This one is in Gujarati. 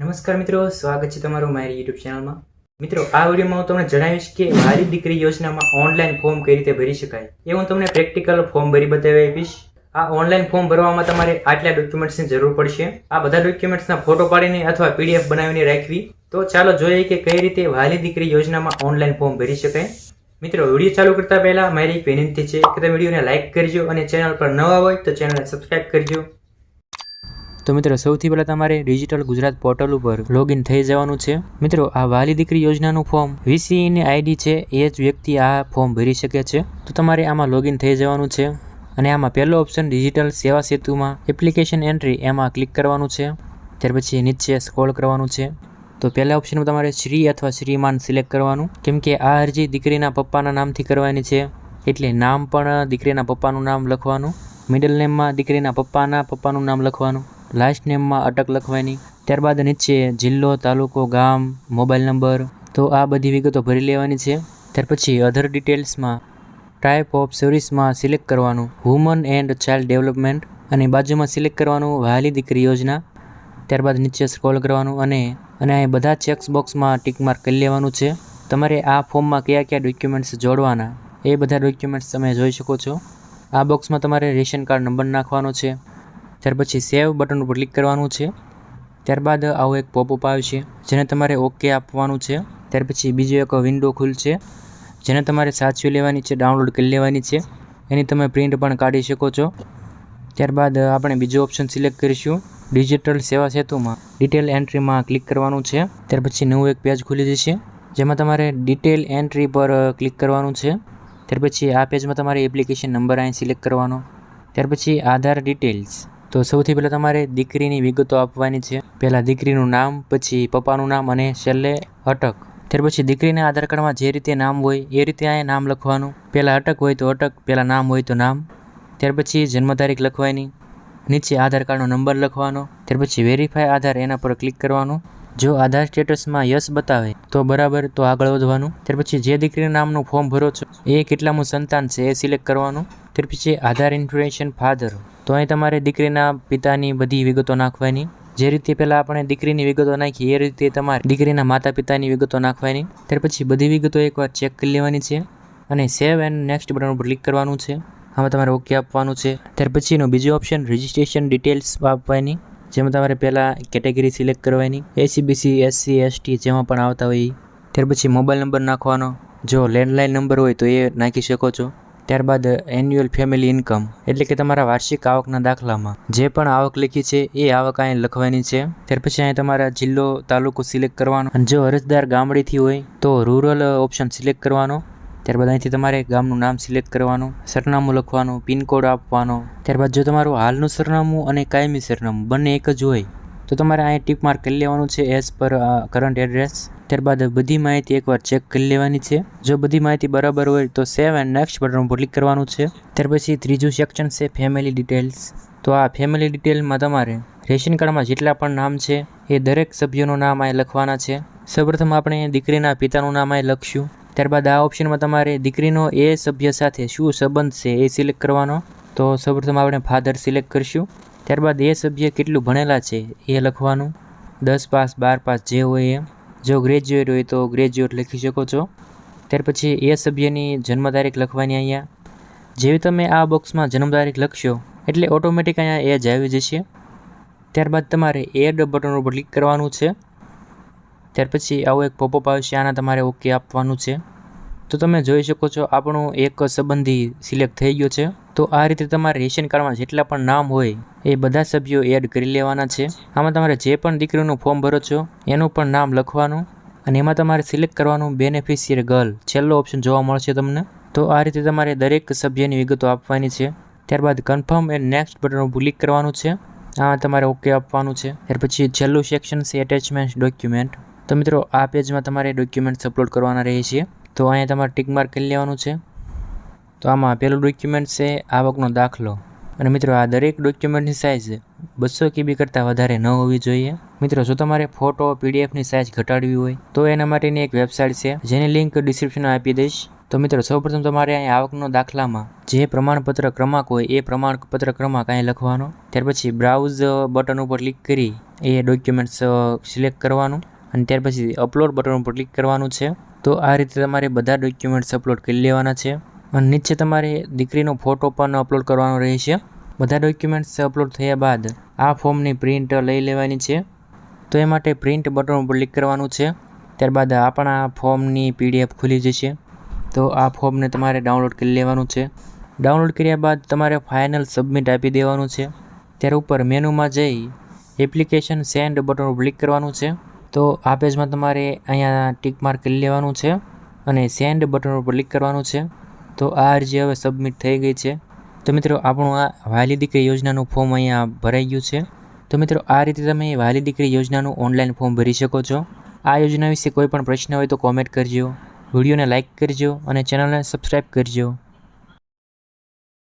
નમસ્કાર મિત્રો, સ્વાગત છે તમારું મારી યુટ્યુબ ચેનલમાં મિત્રો, આ વિડીયોમાં હું તમને જણાવીશ કે મારી દીકરી યોજનામાં ઓનલાઈન ફોર્મ કઈ રીતે ભરી શકાય. એ હું તમને પ્રેક્ટિકલ ફોર્મ ભરી બતાવી આપીશ. આ ઓનલાઈન ફોર્મ ભરવામાં તમારે આટલા ડોક્યુમેન્ટ્સની જરૂર પડશે. આ બધા ડોક્યુમેન્ટ્સના ફોટો પાડીને અથવા પીડીએફ બનાવીને રાખવી. તો ચાલો જોઈએ કે કઈ રીતે વાલી દીકરી યોજનામાં ઓનલાઈન ફોર્મ ભરી શકાય. મિત્રો, વીડિયો ચાલુ કરતા પહેલા મારી એક વિનંતી છે કે તમે વિડીયોને લાઇક કરજો અને ચેનલ પર નવા હોય તો ચેનલને સબસ્ક્રાઇબ કરજો. તો મિત્રો, સૌથી પહેલાં તમારે ડિજિટલ ગુજરાત પોર્ટલ ઉપર લોગિન થઈ જવાનું છે. મિત્રો, આ વાલી દીકરી યોજનાનું ફોર્મ વીસીઈની આઈડી છે, એ જ વ્યક્તિ આ ફોર્મ ભરી શકે છે. તો તમારે આમાં લોગિન થઈ જવાનું છે અને આમાં પહેલો ઓપ્શન ડિજિટલ સેવા સેતુમાં એપ્લિકેશન એન્ટ્રી એમાં ક્લિક કરવાનું છે. ત્યાર પછી નીચે સ્ક્રોલ કરવાનું છે. તો પહેલા ઓપ્શનમાં તમારે શ્રી અથવા શ્રીમાન સિલેક્ટ કરવાનું. કેમ કે આ અરજી દીકરીના પપ્પાના નામથી કરવાની છે. એટલે નામ પણ દીકરીના પપ્પાનું નામ લખવાનું. મિડલ નેમમાં દીકરીના પપ્પાના પપ્પાનું નામ લખવાનું. લાસ્ટ નેમમાં અટક લખવાની. ત્યારબાદ નીચે જિલ્લો, તાલુકો, ગામ, મોબાઈલ નંબર. તો આ બધી વિગતો ભરી લેવાની છે. ત્યાર પછી અધર ડિટેલ્સમાં ટાઈપ ઓફ સર્વિસમાં સિલેક્ટ કરવાનું. વુમન એન્ડ ચાઇલ્ડ ડેવલપમેન્ટ અને બાજુમાં સિલેક્ટ કરવાનું વહાલી દીકરી યોજના. ત્યારબાદ નીચે સ્ક્રોલ કરવાનું અને અને અહીં બધા ચેક્સ બોક્સમાં ટીક માર્ક કરી લેવાનું છે. તમારે આ ફોર્મમાં કયા કયા ડોક્યુમેન્ટ્સ જોડવાના, એ બધા ડોક્યુમેન્ટ્સ તમે જોઈ શકો છો. આ બોક્સમાં તમારે રેશન કાર્ડ નંબર નાખવાનો છે. ત્યાર પછી સેવ બટન ઉપર ક્લિક કરવાનું છે. ત્યારબાદ આવો એક પોપઅપ આવશે જેને તમારે ઓકે આપવાનું છે. ત્યાર પછી બીજો એક વિન્ડો ખુલશે જેને તમારે સાચવી લેવાની છે ડાઉનલોડ કરી લેવાની છે. એની તમે પ્રિન્ટ પણ કાઢી શકો છો. ત્યારબાદ આપણે બીજો ઓપ્શન સિલેક્ટ કરીશું ડિજિટલ સેવા સેતુમાં. ડિટેલ એન્ટ્રીમાં ક્લિક કરવાનું છે. ત્યાર પછી નવું એક પેજ ખુલી જશે, જેમાં તમારે ડિટેલ એન્ટ્રી પર ક્લિક કરવાનું છે. ત્યાર પછી આ પેજમાં તમારે એપ્લિકેશન નંબર અહીં સિલેક્ટ કરવાનો. ત્યાર પછી આધાર ડિટેલ્સ તો સૌથી પહેલાં તમારે દીકરીની વિગતો આપવાની છે. પહેલાં દીકરીનું નામ, પછી પપ્પાનું નામ અને છેલ્લે અટક. ત્યાર પછી દીકરીના આધાર કાર્ડમાં જે રીતે નામ હોય, એ રીતે અહીંયા નામ લખવાનું. પહેલાં અટક હોય તો અટક, પહેલાં નામ હોય તો નામ. ત્યાર પછી જન્મ તારીખ લખવાની. નીચે આધાર કાર્ડનો નંબર લખવાનો. ત્યાર પછી વેરીફાઈ આધાર એના પર ક્લિક કરવાનું. જો આધાર સ્ટેટસમાં યસ બતાવે, તો બરાબર તો આગળ વધવાનું. ત્યાર પછી જે દીકરીના નામનું ફોર્મ ભરો છો, એ કેટલામું સંતાન છે એ સિલેક્ટ કરવાનું. ત્યાર પછી આધાર ઇન્ફોર્મેશન ફાધર તો અહીં તમારે દીકરીના પિતાની બધી વિગતો નાખવાની. જે રીતે પહેલાં આપણે દીકરીની વિગતો નાખી, એ રીતે તમારે દીકરીના માતા પિતાની વિગતો નાખવાની. ત્યાર પછી બધી વિગતો એકવાર ચેક કરી લેવાની છે અને સેવ એન્ડ નેક્સ્ટ બટન ઉપર ક્લિક કરવાનું છે. આમાં તમારે ઓકે આપવાનું છે. ત્યાર પછીનો બીજો ઓપ્શન રજિસ્ટ્રેશન ડિટેલ્સ આપવાની. જેમાં તમારે પહેલાં કેટેગરી સિલેક્ટ કરવાની. એસીબીસી એસસી એસટી જેમાં પણ આવતા હોય. ત્યાર પછી મોબાઈલ નંબર નાખવાનો. જો લેન્ડલાઇન નંબર હોય તો એ નાખી શકો છો. ત્યારબાદ એન્યુઅલ ફેમિલી ઇન્કમ એટલે કે તમારા વાર્ષિક આવકના દાખલામાં. જે પણ આવક લખી છે, એ આવક અહીં લખવાની છે. ત્યાર પછી અહીં તમારા જિલ્લો, તાલુકો સિલેક્ટ કરવાનો. અને જો અરજદાર ગામડેથી હોય, તો રૂરલ ઓપ્શન સિલેક્ટ કરવાનો. ત્યારબાદ અહીંથી તમારે ગામનું નામ સિલેક્ટ કરવાનું, સરનામું લખવાનું પિનકોડ આપવાનો. ત્યારબાદ જો તમારું હાલનું સરનામું અને કાયમી સરનામું બંને એક જ હોય તો તમારે અહીંયા ટીક માર્ક કરી લેવાનું છે એઝ પર કરંટ એડ્રેસ ત્યારબાદ બધી માહિતી એકવાર ચેક કરી લેવાની છે. જો બધી માહિતી બરાબર હોય તો સેવ એન્ડ નેક્સ્ટ બટન ઉપર ક્લિક કરવાનું છે. ત્યાર પછી ત્રીજું સેક્શન છે ફેમિલી ડિટેલ્સ તો આ ફેમિલી ડિટેલમાં તમારે રેશન કાર્ડમાં જેટલા પણ નામ છે એ દરેક સભ્યોનું નામ અહીં લખવાના છે. સૌપ્રથમ આપણે દીકરીના પિતાનું નામ અહીં લખશું. ત્યારબાદ આ ઓપ્શનમાં તમારે દીકરીનો એ સભ્ય સાથે શું સંબંધ છે એ સિલેક્ટ કરવાનો. તો સૌપ્રથમ આપણે ફાધર સિલેક્ટ કરીશું. ત્યારબાદ એ સભ્ય કેટલું ભણેલા છે એ લખવાનું? દસ પાસ, બાર પાસ જે હોય એ જો ગ્રેજ્યુએટ હોય તો ગ્રેજ્યુએટ લખી શકો છો. ત્યાર પછી એ સભ્યની જન્મ તારીખ લખવાની અહીંયા. જેવી તમે આ બોક્સમાં જન્મ તારીખ લખશો, એટલે ઓટોમેટિક અહીંયા એજ આવી જશે. ત્યારબાદ તમારે એડ બટન ઉપર ક્લિક કરવાનું છે. ત્યાર પછી આવો એક પોપઅપ આવશે, આના તમારે ઓકે આપવાનું છે. તો તમે જોઈ શકો છો આપણું એક સંબંધી સિલેક્ટ થઈ ગયો છે. તો આ રીતે તમારે રેશન કાર્ડમાં જેટલા પણ નામ હોય, એ બધા સભ્યો એડ કરી લેવાના છે. આમાં તમારે જે પણ દીકરીનું ફોર્મ ભરો છો, એનું પણ નામ લખવાનું અને એમાં તમારે સિલેક્ટ કરવાનું બેનિફિશિયર ગર્લ છેલ્લો ઓપ્શન જોવા મળશે તમને. તો આ રીતે તમારે દરેક સભ્યની વિગતો આપવાની છે. ત્યારબાદ કન્ફર્મ એન્ડ નેક્સ્ટ બટન ઉપર ક્લિક કરવાનું છે. આ તમારે ઓકે આપવાનું છે. ત્યાર પછી છેલ્લું સેક્શન છે એટેચમેન્ટ ડોક્યુમેન્ટ તો મિત્રો, આ પેજમાં તમારે ડોક્યુમેન્ટ્સ અપલોડ કરવાના રહે છે. તો અહીંયા તમારે ટિક માર્ક કરી લેવાનું છે. તો આમાં પહેલું ડોક્યુમેન્ટ છે આવકનો દાખલો. અને મિત્રો, આ દરેક ડોક્યુમેન્ટની સાઇઝ બસો કેબી કરતાં વધારે ન હોવી જોઈએ. મિત્રો, જો તમારે ફોટો પીડીએફની સાઇઝ ઘટાડવી હોય, તો એના માટેની એક વેબસાઇટ છે, જેની લિંક ડિસ્ક્રિપ્શનમાં આપી દઈશ. તો મિત્રો, સૌપ્રથમ તમારે અહીં આવકનો દાખલામાં જે પ્રમાણપત્ર ક્રમાંક હોય, એ પ્રમાણપત્ર ક્રમાંક અહીં લખવાનો. ત્યાર પછી બ્રાઉઝ બટન ઉપર ક્લિક કરી એ ડોક્યુમેન્ટ્સ સિલેક્ટ કરવાનું. અને ત્યાર પછી અપલોડ બટન ઉપર ક્લિક કરવાનું છે. તો આ રીતે તમારે બધા ડોક્યુમેન્ટ્સ અપલોડ કરી લેવાના છે. અને નીચે તમારે દીકરીનો ફોટો પણ અપલોડ કરવાનો રહેશે. બધા ડોક્યુમેન્ટ્સ અપલોડ થયા બાદ આ ફોર્મની પ્રિન્ટ લઈ લેવાની છે. તો એ માટે પ્રિન્ટ બટન ઉપર ક્લિક કરવાનું છે. ત્યારબાદ આપણા ફોર્મની પીડીએફ ખુલી જશે. તો આ ફોર્મને તમારે ડાઉનલોડ કરી લેવાનું છે. ડાઉનલોડ કર્યા બાદ તમારે ફાઇનલ સબમિટ આપી દેવાનું છે. ત્યાર ઉપર મેનુમાં જઈ એપ્લિકેશન સેન્ડ બટન ઉપર ક્લિક કરવાનું છે. તો આ પેજમાં તમારે અહીંયા ટીક માર્ક કરી લેવાનું છે અને સેન્ડ બટન ઉપર ક્લિક કરવાનું છે. તો આ અરજી હવે સબમિટ થઈ ગઈ છે. તો મિત્રો, આપણું આ વાલી દીકરી યોજનાનું ફોર્મ અહીંયા ભરાઈ ગયું છે. તો મિત્રો, આ રીતે તમે વાલી દીકરી યોજનાનું ઓનલાઈન ફોર્મ ભરી શકો છો. આ યોજના વિશે કોઈ પણ પ્રશ્ન હોય તો કોમેન્ટ કરજો. વિડીયોને લાઇક કરજો અને ચેનલને સબસ્ક્રાઈબ કરજો.